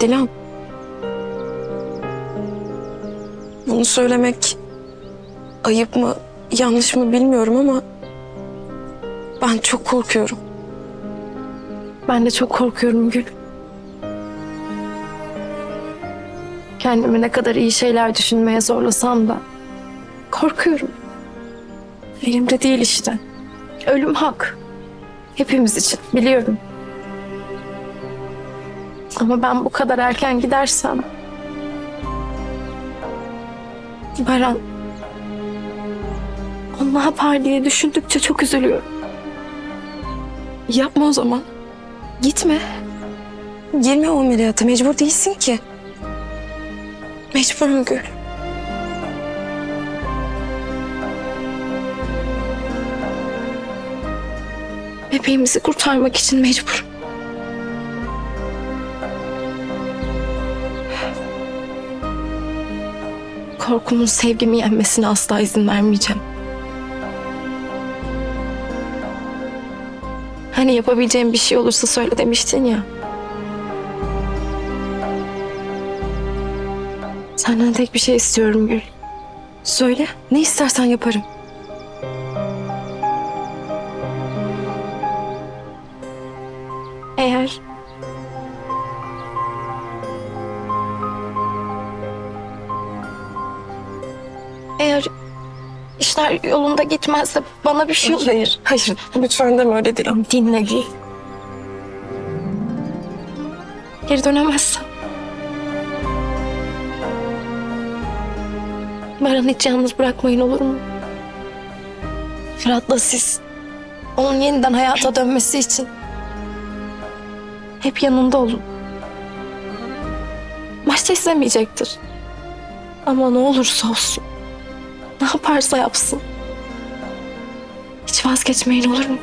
Dilan. Bunu söylemek ayıp mı, yanlış mı bilmiyorum ama ben çok korkuyorum. Ben de çok korkuyorum Gül. Kendimi ne kadar iyi şeyler düşünmeye zorlasam da korkuyorum. Elimde değil işte. Ölüm hak. Hepimiz için biliyorum. Ama ben bu kadar erken gidersem... Baran... O ne yapar diye düşündükçe çok üzülüyorum. Yapma o zaman. Gitme. Girme o ameliyata. Mecbur değilsin ki. Mecburum Gül. Bebeğimizi kurtarmak için mecbur. Korkumun sevgimi yenmesine asla izin vermeyeceğim. Hani yapabileceğim bir şey olursa söyle demiştin ya. Senden tek bir şey istiyorum Gül. Söyle, ne istersen yaparım. Eğer işler yolunda gitmezse bana bir şey olur. Hayır, hayır. Lütfen deme öyle Dilan. Dinle Gül. Geri dönemezsem. Baran'ı hiç yalnız bırakmayın olur mu? Fırat'la siz onun yeniden hayata dönmesi için hep yanında olun. Başta istemeyecektir. Ama ne olursa olsun. Ne yaparsa yapsın. Hiç vazgeçmeyin olur mu?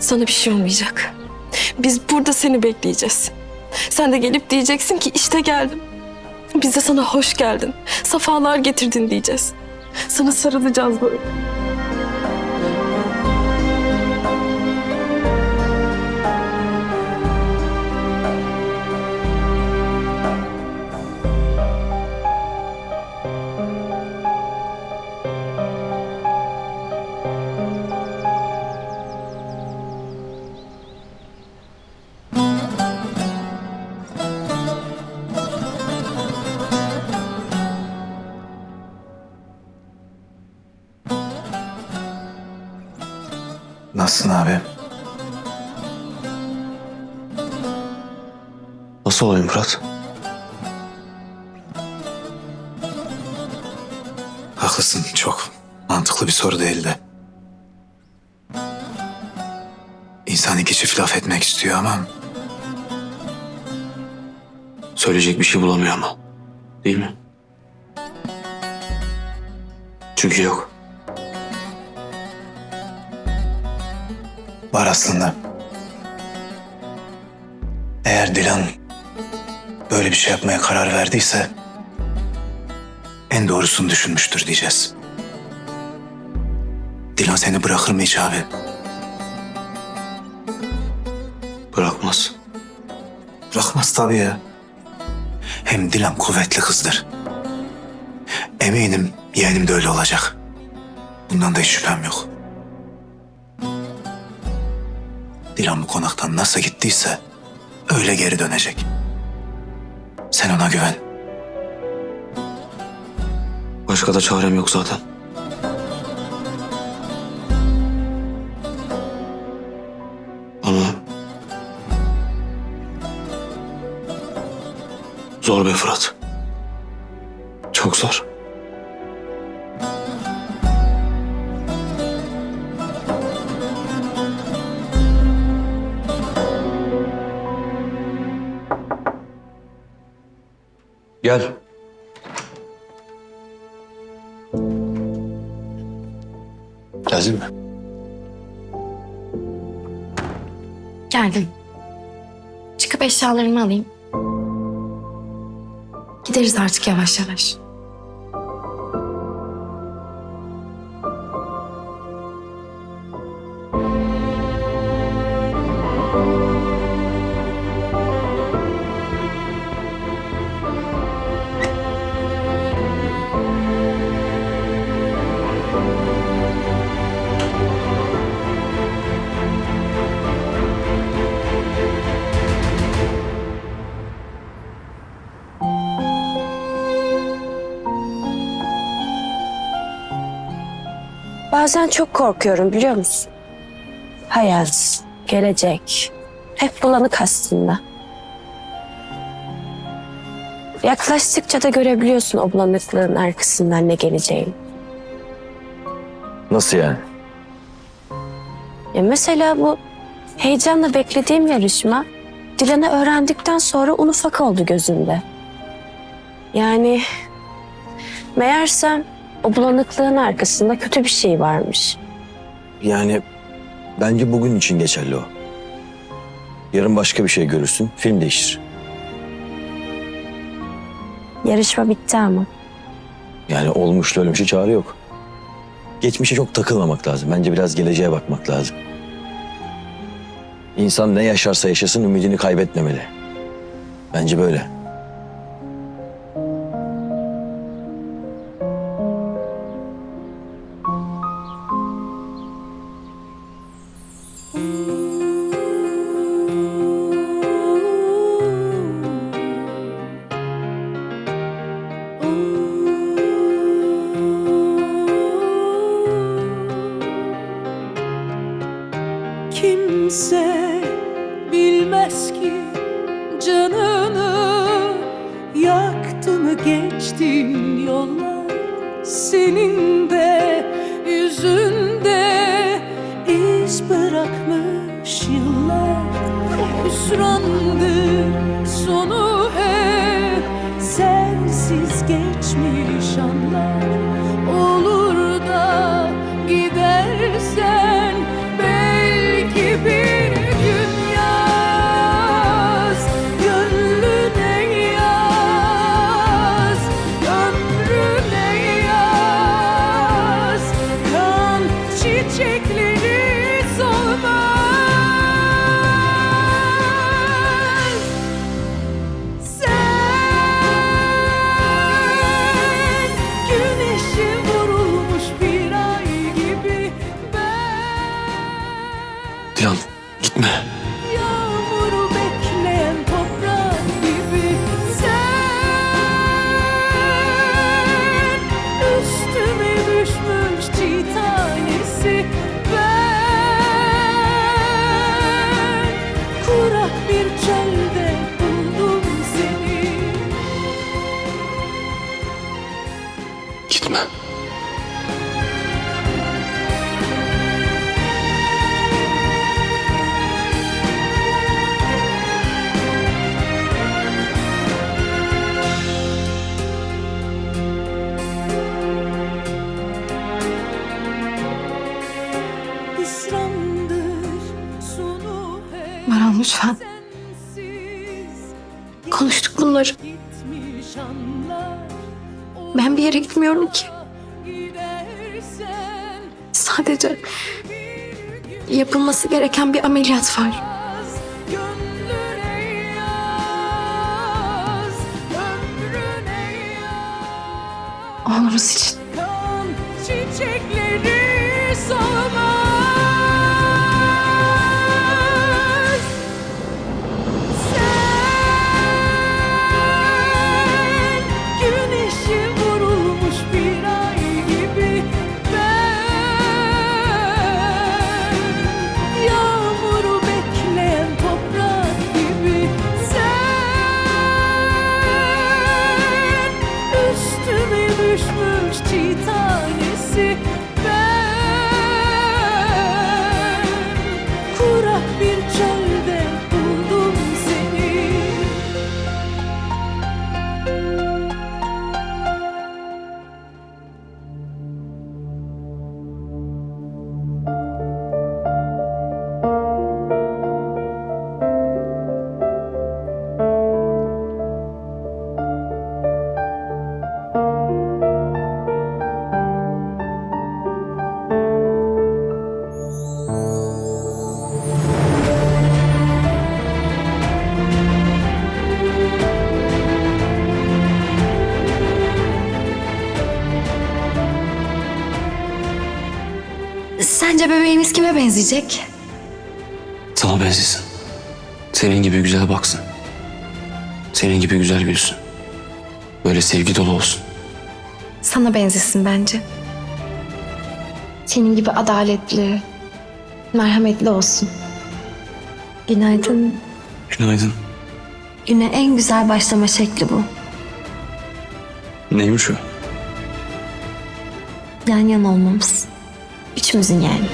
Sana bir şey olmayacak. Biz burada seni bekleyeceğiz. Sen de gelip diyeceksin ki işte geldim. Biz de sana hoş geldin. Safalar getirdin diyeceğiz. Sana sarılacağız böyle. Abi? Nasıl olayım Fırat? Haklısın çok. Mantıklı bir soru değil de. İnsan iki çift laf etmek istiyor ama Söyleyecek bir şey bulamıyor ama. Değil mi? Çünkü yok. Var aslında. Eğer Dilan böyle bir şey yapmaya karar verdiyse en doğrusunu düşünmüştür diyeceğiz. Dilan seni bırakır mı hiç abi? Bırakmaz. Bırakmaz tabii ya. Hem Dilan kuvvetli kızdır. Eminim yeğenim de öyle olacak. Bundan da hiç şüphem yok. Dilan bu konaktan nasıl gittiyse öyle geri dönecek. Sen ona güven. Başka da çarem yok zaten. Ama... Zor be Fırat. Çok zor. Gel. Geldin mi? Geldim. Çıkıp eşyalarımı alayım. Gideriz artık yavaş yavaş. Bazen çok korkuyorum biliyor musun? Hayat, gelecek. Hep bulanık aslında. Yaklaştıkça da görebiliyorsun o bulanıklığın arkasından ne geleceğini. Nasıl yani? Ya mesela bu heyecanla beklediğim yarışma Dilan'ı öğrendikten sonra un ufak oldu gözümde. Yani meğersem o bulanıklığın arkasında kötü bir şey varmış. Yani bence bugün için geçerli o. Yarın başka bir şey görürsün, film değişir. Yarışma bitti ama. Yani olmuşla ölmüşü çare yok. Geçmişe çok takılmamak lazım. Bence biraz geleceğe bakmak lazım. İnsan ne yaşarsa yaşasın ümidini kaybetmemeli. Bence böyle. Geçtiğin yollar Senin de yüzünde iz bırakmış yıllar. Hüsrandır sonu lütfen. Konuştuk bunları. Ben bir yere gitmiyorum ki. Sadece yapılması gereken bir ameliyat var. Oğlumuz için. Büyüyünce bebeğimiz kime benzeyecek? Sana benzesin. Senin gibi güzel baksın. Senin gibi güzel gülsün. Böyle sevgi dolu olsun. Sana benzesin bence. Senin gibi adaletli, merhametli olsun. Günaydın. Günaydın. Güne en güzel başlama şekli bu. Neymiş o? Yan yana olmamız. Üçümüzün yani.